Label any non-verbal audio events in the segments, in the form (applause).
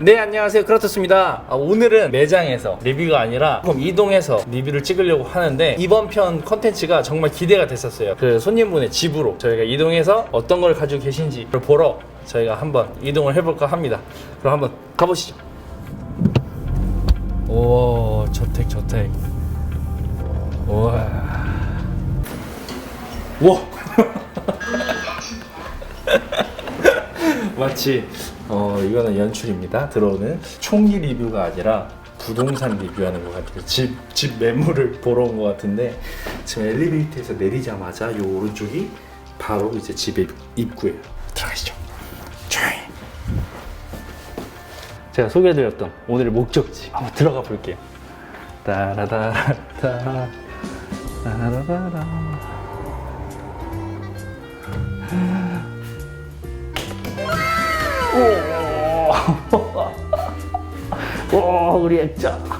네 안녕하세요. 크라토스입니다. 아, 오늘은 매장에서 리뷰가 아니라 조금 이동해서 리뷰를 찍으려고 하는데 이번 편 컨텐츠가 정말 기대가 됐었어요. 그 손님분의 집으로 저희가 이동해서 어떤 걸 가지고 계신지를 보러 저희가 한번 이동을 해볼까 합니다. 그럼 한번 가보시죠. 오 저택 저택. 우와. 와. (laughs) 마치 어 이거는 연출입니다. 들어오는 총기 리뷰가 아니라 부동산 리뷰하는 것 같아요. 집, 집 매물을 보러 온 것 같은데 지금 엘리베이터에서 내리자마자 요 오른쪽이 바로 이제 집의 입구예요. 들어가시죠. 제가 소개해드렸던 오늘의 목적지 한번 들어가 볼게요. 따라다라따 따라라라 (laughs) 오, 우리 액자.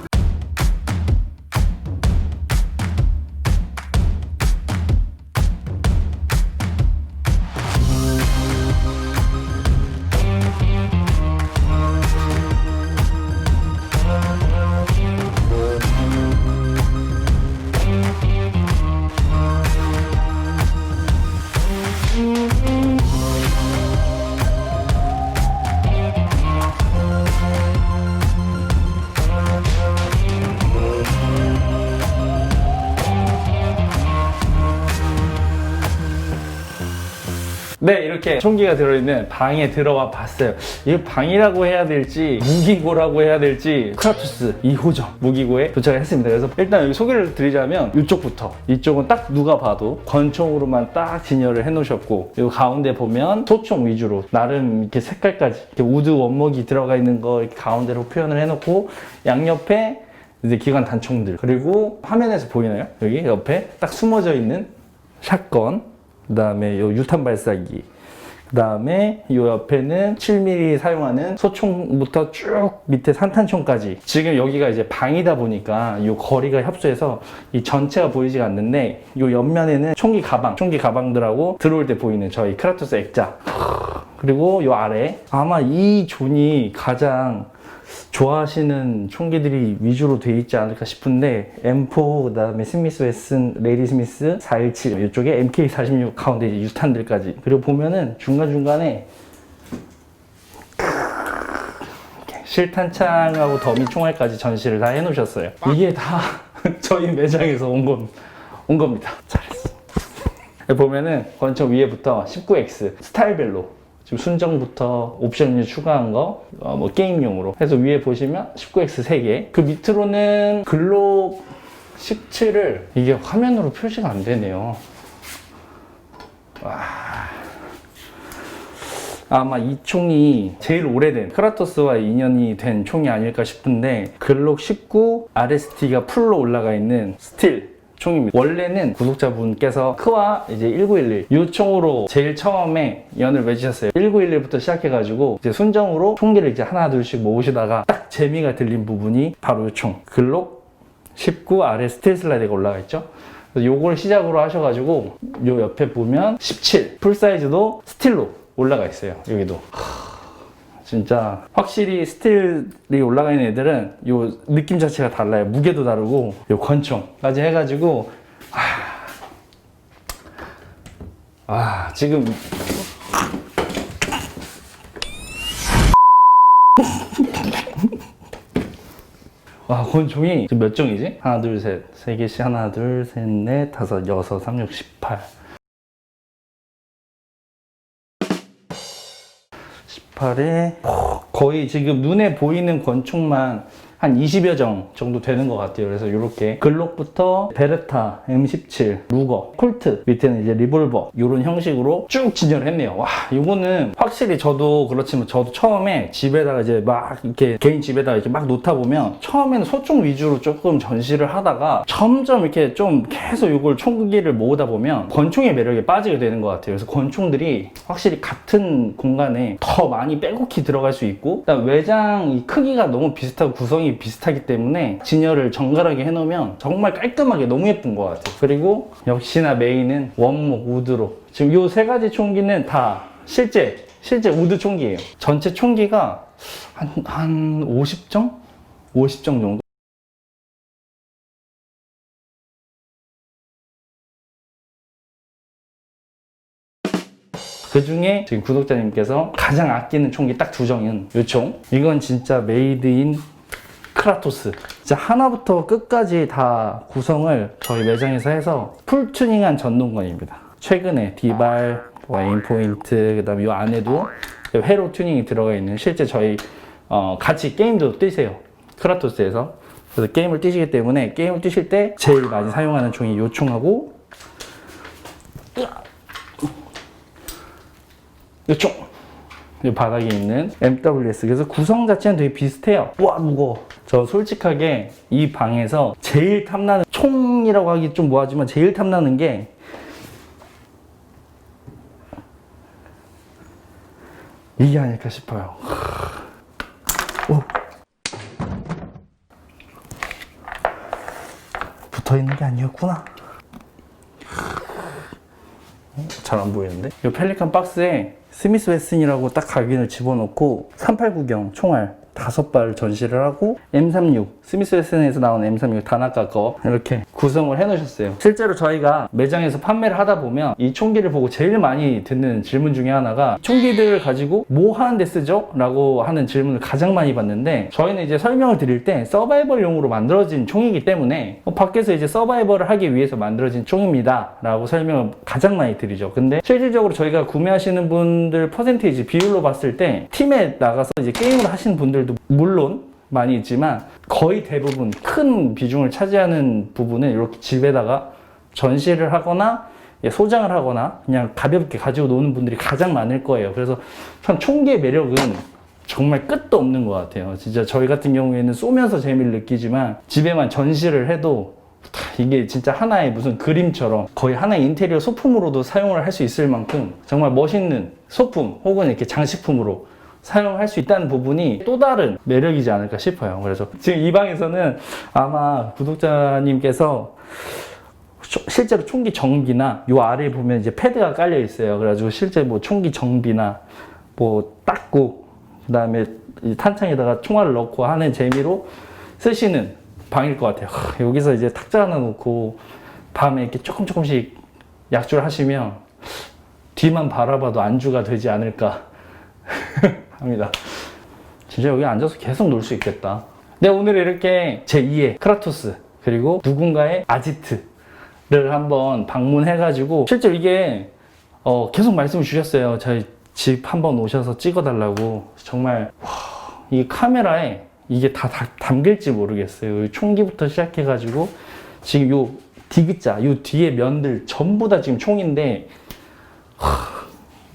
네, 이렇게 총기가 들어있는 방에 들어와 봤어요. 이거 방이라고 해야 될지, 무기고라고 해야 될지, 크라투스 2호점 무기고에 도착을 했습니다. 그래서 일단 여기 소개를 드리자면 이쪽부터. 이쪽은 딱 누가 봐도 권총으로만 딱 진열을 해 놓으셨고, 이 가운데 보면 소총 위주로 나름 이렇게 색깔까지, 이렇게 우드 원목이 들어가 있는 거 가운데로 표현을 해 놓고, 양옆에 이제 기관 단총들. 그리고 화면에서 보이나요? 여기 옆에 딱 숨어져 있는 샷건. 그 다음에 요 유탄 발사기. 그 다음에 요 옆에는 7mm 사용하는 소총부터 쭉 밑에 산탄총까지. 지금 여기가 이제 방이다 보니까 요 거리가 협소해서 이 전체가 보이지가 않는데 요 옆면에는 총기 가방, 총기 가방들하고 들어올 때 보이는 저희 크라토스 액자. 그리고 요 아래 아마 이 존이 가장 좋아하시는 총기들이 위주로 돼 있지 않을까 싶은데 M4 그다음에 스미스 웨슨 레이디 스미스 417 이쪽에 MK46 가운데 이제 유탄들까지 그리고 보면은 중간 중간에 실탄창하고 더미 총알까지 전시를 다 해놓으셨어요. 이게 다 (laughs) 저희 매장에서 온, 건, 온 겁니다. 잘했어. 보면은 권총 위에부터 19X 스타일별로 지금 순정부터 옵션을 추가한 거, 어, 뭐 게임용으로 해서 위에 보시면 19X 3개. 그 밑으로는 글록 17을 이게 화면으로 표시가 안 되네요. 와. 아마 이 총이 제일 오래된 크라토스와 인연이 된 총이 아닐까 싶은데 글록 19 RST가 풀로 올라가 있는 스틸 총입니다. 원래는 구독자분께서 크와 이제 1911이 총으로 제일 처음에 연을 맺으셨어요. 1911부터 시작해가지고 이제 순정으로 총기를 이제 하나 둘씩 모으시다가 딱 재미가 들린 부분이 바로 이 총. 글록 19 아래 스틸 슬라이드가 올라가 있죠. 요걸 시작으로 하셔가지고 요 옆에 보면 17 풀사이즈도 스틸로 올라가 있어요. 여기도. 진짜 확실히 스틸이 올라가 있는 애들은 요 느낌 자체가 달라요. 무게도 다르고 요 권총까지 해가지고 아, 아 지금. 와 권총이 몇 종이지? 하나 둘 셋 세 개씩. 하나 둘 셋 넷 다섯 여섯 삼 육 십팔 18에 거의 지금 눈에 보이는 권총만 한 20여 정 정도 되는 것 같아요. 그래서 이렇게 글록부터 베르타, M17, 루거, 콜트 밑에는 이제 리볼버 이런 형식으로 쭉 진열을 했네요. 와 이거는 확실히 저도 그렇지만 저도 처음에 집에다가 이제 막 이렇게 개인 집에다가 이렇게 막 놓다 보면 처음에는 소총 위주로 조금 전시를 하다가 점점 이렇게 좀 계속 이걸 총기를 모으다 보면 권총의 매력에 빠지게 되는 것 같아요. 그래서 권총들이 확실히 같은 공간에 더 많이 빼곡히 들어갈 수 있고 외장 이 크기가 너무 비슷하고 구 성이 비슷하기 때문에 진열을 정갈하게 해놓으면 정말 깔끔하게 너무 예쁜 것 같아요. 그리고 역시나 메인은 원목 우드로 지금 이 세 가지 총기는 다 실제 실제 우드 총기예요. 전체 총기가 한, 한 50정? 50정 정도? 그 중에 지금 구독자님께서 가장 아끼는 총기 딱 두 정은 이 총. 이건 진짜 메이드 인 크라토스. 진짜 하나부터 끝까지 다 구성을 저희 매장에서 해서 풀 튜닝한 전동건입니다. 최근에 디발, 뭐 에임포인트, 그 다음에 이 안에도 회로 튜닝이 들어가 있는 실제 저희 어, 같이 게임도 뛰세요. 크라토스에서. 그래서 게임을 뛰시기 때문에 게임을 뛰실 때 제일 많이 사용하는 총이 이 총하고 이쪽 이 바닥에 있는 MWS 그래서 구성 자체는 되게 비슷해요 와 무거워 저 솔직하게 이 방에서 제일 탐나는 총이라고 하기 좀 뭐하지만 제일 탐나는 게 이게 아닐까 싶어요 오. 붙어 있는 게 아니었구나 잘 안 보이는데? 이 펠리칸 박스에 스미스 웨슨이라고 딱 각인을 집어넣고 389경 총알 다섯 발 전시를 하고 M36 스미스 웨슨에서 나온 M36 다나카 거 이렇게 구성을 해 놓으셨어요. 실제로 저희가 매장에서 판매를 하다 보면 이 총기를 보고 제일 많이 듣는 질문 중에 하나가 총기들을 가지고 뭐 하는데 쓰죠? 라고 하는 질문을 가장 많이 받는데 저희는 이제 설명을 드릴 때 서바이벌용으로 만들어진 총이기 때문에 어, 밖에서 이제 서바이벌을 하기 위해서 만들어진 총입니다. 라고 설명을 가장 많이 드리죠. 근데 실질적으로 저희가 구매하시는 분들 퍼센테이지 비율로 봤을 때 팀에 나가서 이제 게임을 하시는 분들도 물론 많이 있지만 거의 대부분 큰 비중을 차지하는 부분은 이렇게 집에다가 전시를 하거나 예, 소장을 하거나 그냥 가볍게 가지고 노는 분들이 가장 많을 거예요. 그래서 참 총기의 매력은 정말 끝도 없는 것 같아요. 진짜 저희 같은 경우에는 쏘면서 재미를 느끼지만 집에만 전시를 해도 이게 진짜 하나의 무슨 그림처럼 거의 하나의 인테리어 소품으로도 사용을 할 수 있을 만큼 정말 멋있는 소품 혹은 이렇게 장식품으로 사용할 수 있다는 부분이 또 다른 매력이지 않을까 싶어요. 그래서 지금 이 방에서는 아마 구독자님께서 초- 실제로 총기 정비나 요 아래에 보면 이제 패드가 깔려 있어요. 그래가지고 실제 뭐 총기 정비나 뭐 닦고 그다음에 이 탄창에다가 총알을 넣고 하는 재미로 쓰시는 방일 것 같아요. 하, 여기서 이제 탁자 하나 놓고 밤에 이렇게 조금 조금씩 약주를 하시면 뒤만 바라봐도 안주가 되지 않을까 합니다. 진짜 여기 앉아서 계속 놀 수 있겠다. 네, 오늘 이렇게 제2의 크라토스, 그리고 누군가의 아지트를 한번 방문해가지고, 실제로 이게, 어, 계속 말씀을 주셨어요. 저희 집 한번 오셔서 찍어달라고. 정말, 와, 이 카메라에 이게 다, 다 담길지 모르겠어요. 이 총기부터 시작해가지고, 지금 요 디귿자, 요 뒤에 면들 전부 다 지금 총인데,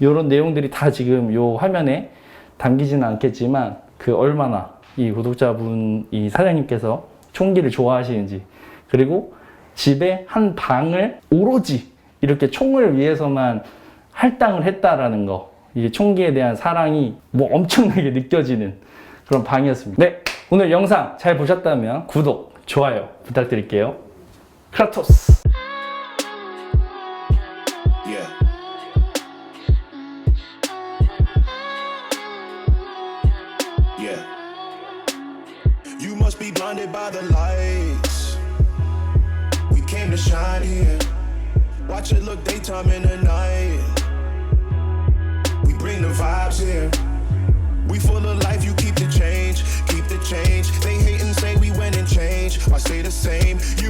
이런 내용들이 다 지금 요 화면에 담기지는 않겠지만 그 얼마나 이 구독자분 이 사장님께서 총기를 좋아하시는지 그리고 집에 한 방을 오로지 이렇게 총을 위해서만 할당을 했다라는 거 이게 총기에 대한 사랑이 뭐 엄청나게 느껴지는 그런 방이었습니다. 네 오늘 영상 잘 보셨다면 구독 좋아요 부탁드릴게요. 크라토스. Blinded by the lights. We came to shine here. Watch it look daytime in the night. We bring the vibes here. We full of life, you keep the change, keep the change. They hate and say we went and changed. I stay the same. You